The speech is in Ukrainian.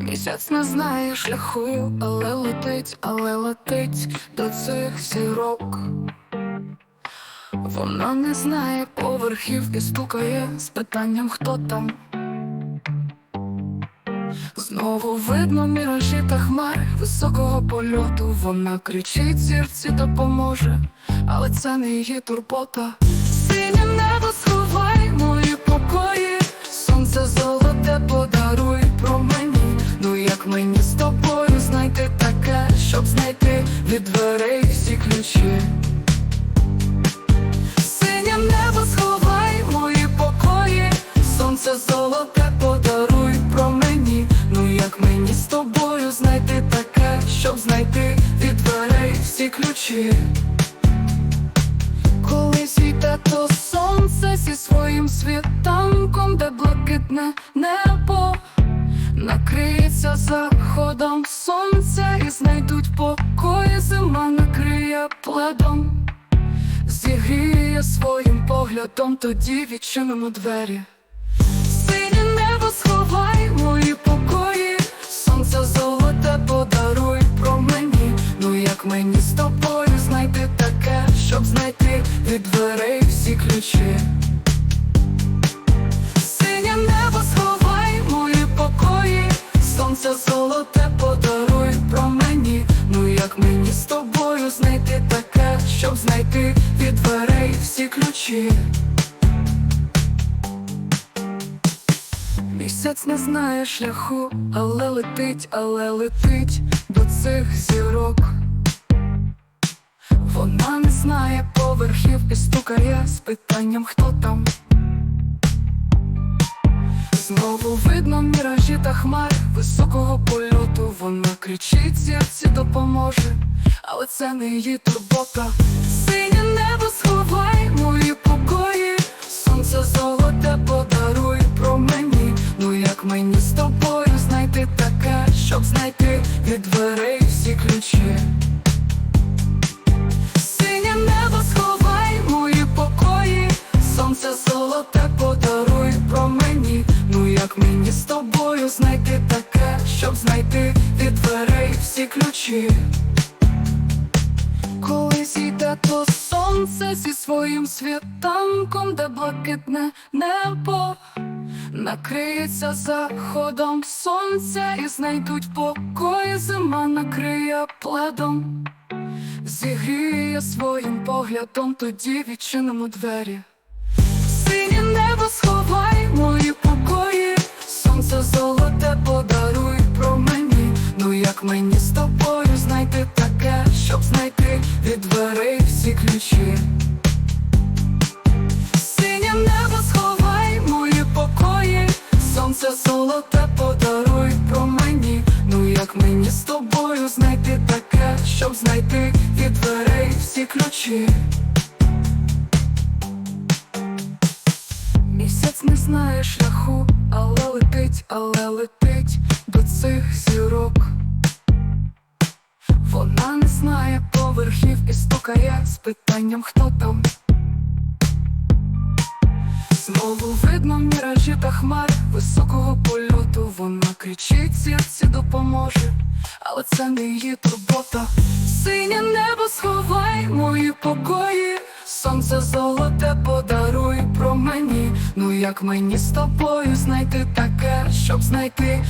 Місяць не знає шляху, але летить, але летить до цих зірок. Вона не знає поверхів і стукає з питанням, хто там. Знову видно міражі та хмари високого польоту. Вона кричить, зірці допоможе, але це не її турбота. Синє небо сховай мої покої, сонце золоте подаруй своїм світанком, де блакитне небо накриється заходом сонця і знайдуть покої, зима накриє пледом. Зігріє своїм поглядом, тоді відчинимо двері. Синє небо сховай мої покої, сонце золоте подаруй промені. Ну як мені з тобою знайти таке, щоб знайти від дверей всі ключі. Сонце золоте подаруй промені. Ну як мені з тобою знайти таке, щоб знайти від дверей всі ключі. Місяць не знає шляху, але летить, але летить до цих зірок. Вона не знає поверхів і стукає з питанням, хто там. Знову видно міражі та хмари високого польоту. Вона кричить, серці допоможе, але це не її турбота. Синє небо сховай мої покої, сонце золоте подаруй про мені. Ну як мені з тобою знайти таке, щоб знайти від дверей ключі. Коли зійде то сонце зі своїм світанком, де блакитне небо накриється заходом сонця і знайдуть покої, зима накриє пледом. Зігріє своїм поглядом, тоді відчинимо двері. Мені з тобою знайти таке, щоб знайти від дверей всі ключі. Синє небо сховай мої покої, сонце золоте подаруй промені. Ну як мені з тобою знайти таке, щоб знайти від дверей всі ключі. Місяць не знає шляху, але летить, але летить до цих зірок. Знає поверхів і стукає з питанням, хто там. Знову видно міражі та хмари високого польоту. Вона кричить, зірці допоможе, але це не її турбота. Синє небо сховай мої покої, сонце золоте подаруй промені. Ну як мені з тобою знайти таке, щоб знайти